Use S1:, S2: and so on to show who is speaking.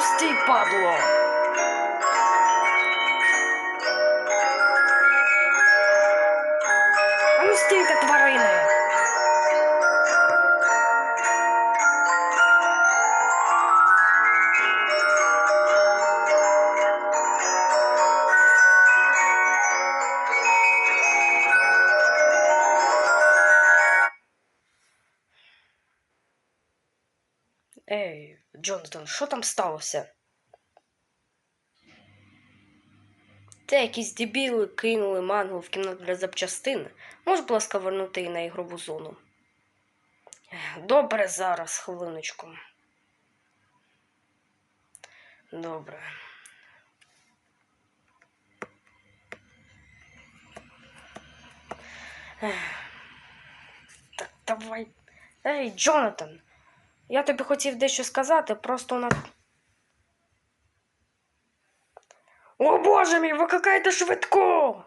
S1: стій, падло! А ну стійте, тварини! Ей, Джонатан, що там сталося? Те якісь дебіли кинули мангу в кімнату для запчастин. Можеш, будь ласка, вернути її на ігрову зону. Добре, зараз, хвилиночку. Добре. Так, давай. Ей, Джонатан, я тобі хотів дещо сказати, просто на. О боже мій, викликайте швидко!